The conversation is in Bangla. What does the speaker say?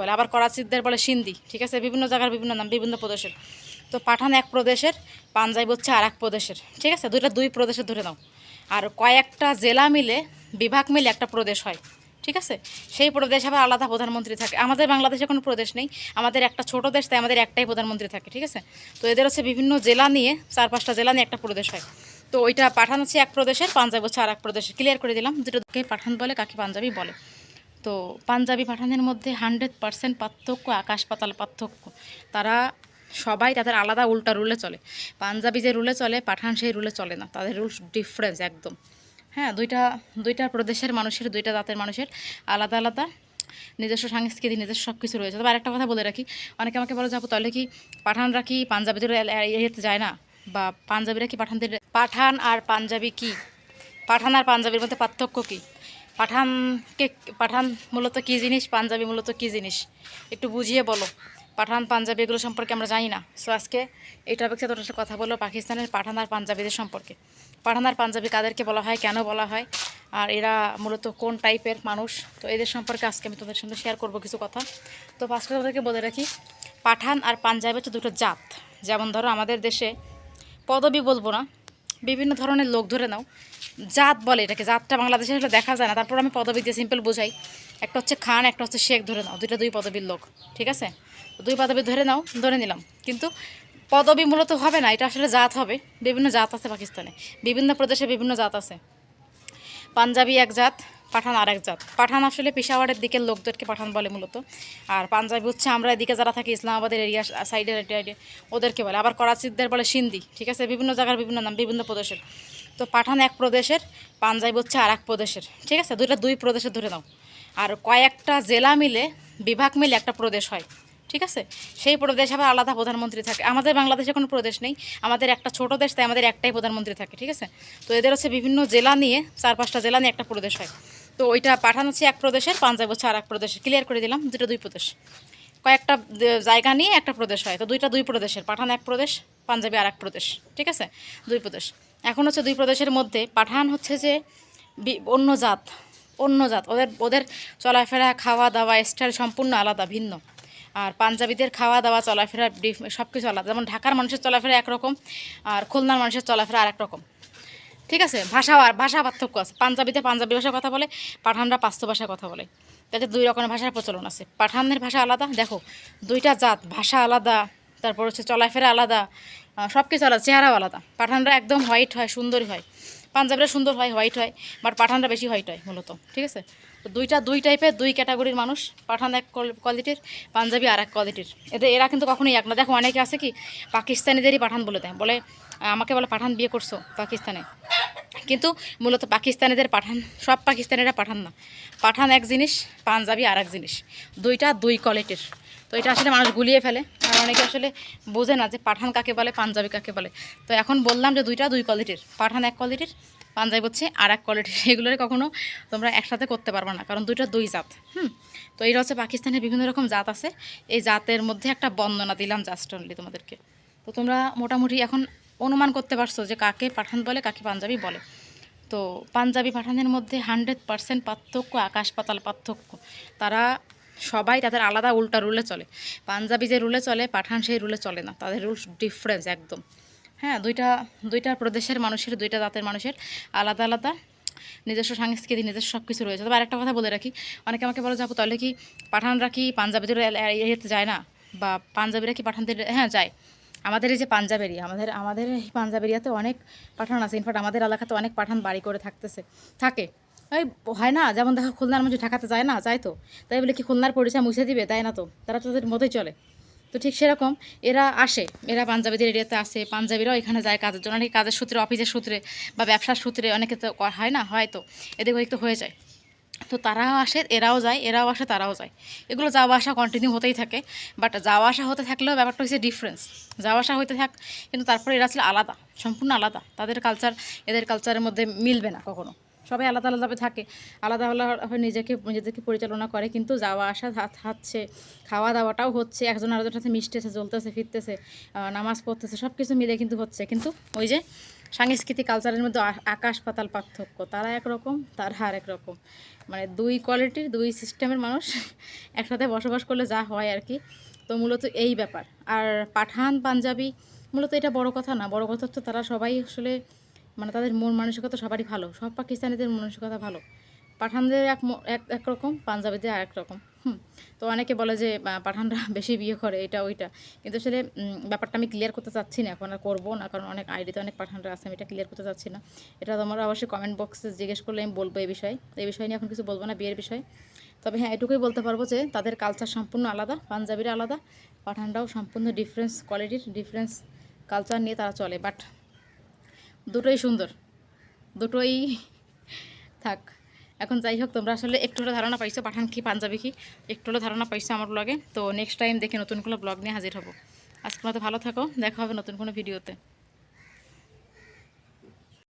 বলে? আবার করাচিদের বলে সিন্ধি, ঠিক আছে? বিভিন্ন জায়গার বিভিন্ন নাম, বিভিন্ন প্রদেশের। তো পাঠান এক প্রদেশের পাঞ্জাব হচ্ছে আর এক প্রদেশের, ঠিক আছে? দুইটা দুই প্রদেশে ধরে নাও। আর কয়েকটা জেলা মিলে, বিভাগ মিলে একটা প্রদেশ হয়, ঠিক আছে? সেই প্রদেশ আবার আলাদা প্রধানমন্ত্রী থাকে। আমাদের বাংলাদেশে কোনো প্রদেশ নেই। আমাদের একটা ছোট দেশ, তাই আমাদের একটাই প্রধানমন্ত্রী থাকে, ঠিক আছে? তো এদের হচ্ছে বিভিন্ন জেলা নিয়ে, চার পাঁচটা জেলা নিয়ে একটা প্রদেশ হয়। তো ওইটা পাঠান হচ্ছে এক প্রদেশের পাঞ্জাব হচ্ছে আর এক প্রদেশের। ক্লিয়ার করে দিলাম দুটোকে পাঠান বলে কাকে পাঞ্জাবি বলে। তো পাঞ্জাবি পাঠানের মধ্যে হান্ড্রেড পার্সেন্ট পার্থক্য, আকাশ পাতাল পার্থক্য। তারা সবাই তাদের আলাদা উল্টা রুলে চলে। পাঞ্জাবি যে রুলে চলে, পাঠান সেই রুলে চলে না। তাদের রুলস ডিফারেন্স একদম। হ্যাঁ দুইটা দুইটা প্রদেশের মানুষের, দুইটা জাতের মানুষের আলাদা আলাদা নিজস্ব সাংস্কৃতিক নিজস্ব সব কিছু রয়েছে। তবে আরেকটা কথা বলে রাখি, অনেকে আমাকে বলে যাব তাহলে কি পাঠানরা কি পাঞ্জাবিদের ইয়েতে যায় না? বা পাঞ্জাবিরা কি পাঠানদের, পাঠান আর পাঞ্জাবি কি? পাঠান আর পাঞ্জাবির মধ্যে পার্থক্য কী? পাঠানকে পাঠান মূলত কী জিনিস, পাঞ্জাবি মূলত কী জিনিস? একটু বুঝিয়ে বলো। পাঠান, পাঞ্জাবি এগুলো সম্পর্কে আমরা জানি না। সো আজকে এই টপিকসে তোর সাথে কথা বলো পাকিস্তানের পাঠান আর পাঞ্জাবিদের সম্পর্কে। পাঠান আর পাঞ্জাবি কাদেরকে বলা হয়, কেন বলা হয়, আর এরা মূলত কোন টাইপের মানুষ? তো এদের সম্পর্কে আজকে আমি তোদের সঙ্গে শেয়ার করব কিছু কথা। তো ফার্স্ট তোমাদেরকে বলে রাখি, পাঠান আর পাঞ্জাবি হচ্ছে দুটো জাত। যেমন ধরো আমাদের দেশে পদবি বলব না, বিভিন্ন ধরনের লোক ধরে নাও। জাত বলে এটাকে, জাতটা বাংলাদেশে আসলে দেখা যায় না। তারপর আমি পদবি দিয়ে সিম্পল বোঝাই। একটা হচ্ছে খান, একটা হচ্ছে শেখ, ধরে নাও। দুইটা দুই পদবীর লোক, ঠিক আছে? দুই পদবি ধরে নাও, ধরে নিলাম। কিন্তু পদবি মূলত হবে না, এটা আসলে জাত হবে। বিভিন্ন জাত আছে পাকিস্তানে। বিভিন্ন প্রদেশে বিভিন্ন জাত আছে। পাঞ্জাবি এক জাত, পাঠান আর এক জাত। পাঠান আসলে পেশাওয়ারের দিকের লোকদেরকে পাঠান বলে মূলত। আর পাঞ্জাবি হচ্ছে আমরা এদিকে যারা থাকি, ইসলামাবাদের এরিয়া সাইডের ওদেরকে বলে। আবার করাচিদের বলে সিন্ধি, ঠিক আছে? বিভিন্ন জায়গার বিভিন্ন নাম, বিভিন্ন প্রদেশের। তো পাঠান এক প্রদেশের, পাঞ্জাবি হচ্ছে আর এক প্রদেশের, ঠিক আছে? দুইটা দুই প্রদেশে ধরে নাও। আর কয়েকটা জেলা মিলে, বিভাগ মিলে একটা প্রদেশ হয়, ঠিক আছে? সেই প্রদেশ আবার আলাদা প্রধানমন্ত্রী থাকে। আমাদের বাংলাদেশে কোনো প্রদেশ নেই। আমাদের একটা ছোট দেশ, তাই আমাদের একটাই প্রধানমন্ত্রী থাকে, ঠিক আছে? তো এদের হচ্ছে বিভিন্ন জেলা নিয়ে, চার পাঁচটা জেলা নিয়ে একটা প্রদেশ হয়। তো ওইটা পাঠান হচ্ছে এক প্রদেশের, পাঞ্জাব হচ্ছে আর এক প্রদেশের। ক্লিয়ার করে দিলাম দুটো দুই প্রদেশ। কয়েকটা জায়গা নিয়ে একটা প্রদেশ হয়। তো দুইটা দুই প্রদেশের, পাঠান এক প্রদেশ, পাঞ্জাবি আর এক প্রদেশ, ঠিক আছে? দুই প্রদেশ। এখন হচ্ছে দুই প্রদেশের মধ্যে পাঠান হচ্ছে যে অন্য জাত অন্য জাত। ওদের ওদের চলাফেরা খাওয়া দাওয়া স্টাইল সম্পূর্ণ আলাদা, ভিন্ন। আর পাঞ্জাবিদের খাওয়া দাওয়া চলাফেরা সব কিছু আলাদা। যেমন ঢাকার মানুষের চলাফেরা একরকম, আর খুলনার মানুষের চলাফেরা আর এক রকম ঠিক আছে? ভাষা আর ভাষা পার্থক্য আছে। পাঞ্জাবিতে পাঞ্জাবি ভাষায় কথা বলে, পাঠানরা পাঁচতো ভাষায় কথা বলে। তাতে দুই রকমের ভাষার প্রচলন আছে। পাঠানের ভাষা আলাদা। দেখো, দুইটা জাত, ভাষা আলাদা, তারপর হচ্ছে চলাফেরা আলাদা। সব কিছু আলাদা, চেহারাও আলাদা। পাঠানরা একদম হোয়াইট হয় সুন্দরী হয়। পাঞ্জাবিরা সুন্দর হয় হোয়াইট হয় বাট পাঠানরা বেশি হোয়াইট হয় মূলত, ঠিক আছে? তো দুইটা, দুই টাইপের দুই ক্যাটাগরির মানুষ, পাঠান এক কোয়ালিটির পাঞ্জাবি আর এক কোয়ালিটির এদের, এরা কিন্তু কখনোই এক না। দেখো, অনেকে আছে কি, পাকিস্তানিদেরই পাঠান বলে দেয়, বলে আমাকে বলে, পাঠান বিয়ে করছ পাকিস্তানে। কিন্তু মূলত পাকিস্তানিদের পাঠান, সব পাকিস্তানিরা পাঠান না। পাঠান এক জিনিস, পাঞ্জাবি আর এক জিনিস। দুইটা, দুই কোয়ালিটির তো এটা আসলে মানুষ গুলিয়ে ফেলে। আর অনেকে আসলে বোঝে না যে পাঠান কাকে বলে, পাঞ্জাবি কাকে বলে। তো এখন বললাম যে দুইটা দুই কোয়ালিটির পাঠান এক কোয়ালিটির পাঞ্জাবি হচ্ছে আর এক কোয়ালিটির এগুলোর কখনো তোমরা একসাথে করতে পারবে না, কারণ দুইটা দুই জাত, হুম? তো এইটা হচ্ছে পাকিস্তানের বিভিন্ন রকম জাত আছে। এই জাতের মধ্যে একটা বন্দনা দিলাম জাস্ট অনলি তোমাদেরকে। তো তোমরা মোটামুটি এখন অনুমান করতে পারছ যে কাকে পাঠান বলে, কাকে পাঞ্জাবি বলে। তো পাঞ্জাবি পাঠানের মধ্যে হান্ড্রেড পার্সেন্ট পার্থক্য, আকাশ পাতাল পার্থক্য। তারা সবাই তাদের আলাদা উল্টা রুলে চলে পাঞ্জাবি যে রুলে চলে পাঠান সেই রুলে চলে না তাদের রুল ডিফারেন্স একদম হ্যাঁ দুইটা দুইটা প্রদেশের মানুষের দুইটা জাতের মানুষের আলাদা আলাদা নিজস্ব সাংস্কৃতি নিজস্ব সব কিছু রয়েছে তবে আরেকটা কথা বলে রাখি অনেকে আমাকে বলে যাব তাহলে কি পাঠানরা কি পাঞ্জাবিদের ইয়েতে যায় না বা পাঞ্জাবিরা কি পাঠানদের হ্যাঁ যায় আমাদের এই যে পাঞ্জাব এরিয়া আমাদের আমাদের এই পাঞ্জাব এরিয়াতে অনেক পাঠান আছে। ইনফ্যাক্ট আমাদের এলাকাতে অনেক পাঠান বাড়ি করে থাকতেছে, থাকে। ওই হয় না, যেমন দেখো খুলনার মানুষ ঢাকাতে যায় না, যায় তো। তাই বলে কি খুলনার পরিচয় মুছে দিবে? তাই না তো। তারা তো তাদের মতোই চলে। তো ঠিক সেরকম এরা আসে, এরা পাঞ্জাবিদের এরিয়াতে আসে, পাঞ্জাবিরাও এখানে যায় কাজের জন্য। অনেকে কাজের সূত্রে, অফিসের সূত্রে বা ব্যবসার সূত্রে অনেকে তো হয় না, হয় তো। এদের একটু হয়ে যায়। তো তারাও আসে, এরাও যায়, এরাও আসে, তারাও যায়। এগুলো যাওয়া আসা কন্টিনিউ হতেই থাকে বাট যাওয়া আসা হতে থাকলেও ব্যাপারটা হচ্ছে ডিফারেন্স যাওয়া আসা হতে থাক, কিন্তু তারপরে এরা ছিল আলাদা, সম্পূর্ণ আলাদা। তাদের কালচার এদের কালচারের মধ্যে মিলবে না কখনো। সবাই আলাদা আলাদাভাবে থাকে, আলাদা আলাদাভাবে নিজেকে, নিজেদেরকে পরিচালনা করে, কিন্তু যাওয়া আসা হচ্ছে খাওয়া দাওয়াটাও হচ্ছে, একজন আরেকজনের সাথে মিশতেছে জ্বলতেছে ফিরতেছে নামাজ পড়তেছে সব কিছু মিলে কিন্তু হচ্ছে। কিন্তু ওই যে সাংস্কৃতিক কালচারের মধ্যে আকাশ পাতাল পার্থক্য। তারা একরকম, তারা আর একরকম। মানে দুই কোয়ালিটির দুই সিস্টেমের মানুষ একসাথে বসবাস করলে যা হয় আর কি। তো মূলত এই ব্যাপার। আর পাঠান, পাঞ্জাবি, মূলত এটা বড় কথা না। বড় কথা তো তারা সবাই আসলে মানে তাদের মন মানসিকতা সবারই ভালো। সব পাকিস্তানিদের মানসিকতা ভালো। পাঠানদের এক একরকম পাঞ্জাবিদের আরেক রকম। হুম, তো অনেকে বলে যে পাঠানরা বেশি বিয়ে করে, এটা ওইটা। কিন্তু আসলে ব্যাপারটা আমি ক্লিয়ার করতে চাচ্ছি না, এখন আর করব না, কারণ অনেক আইডিতে অনেক পাঠানরা আছে, আমি এটা ক্লিয়ার করতে চাচ্ছি না। এটা তোমরা অবশ্যই কমেন্ট বক্সে জিজ্ঞেস করলে আমি বলব এই বিষয়ে। এই বিষয় নিয়ে এখন কিছু বলব না, বিয়ের বিষয়ে। তবে হ্যাঁ এটুকুই বলতে পারব যে, তাদের কালচার সম্পূর্ণ আলাদা, পাঞ্জাবিরা আলাদা, পাঠানরাও সম্পূর্ণ ডিফারেন্স কোয়ালিটির ডিফারেন্স কালচার নিয়ে তারা চলে। বাট দুটোই সুন্দর, দুটোই থাক। এখন যাই হোক, তোমরা আসলে একটু হলে ধারণা পাইছো, পাঠান কি পাঞ্জাবি কি একটু হলে ধারণা পাইছো আমার ব্লগে তো নেক্সট টাইম দেখে নতুন কোনো ব্লগ নিয়ে হাজির হব। আজকে মতো ভালো থাকো, দেখা হবে নতুন কোনো ভিডিওতে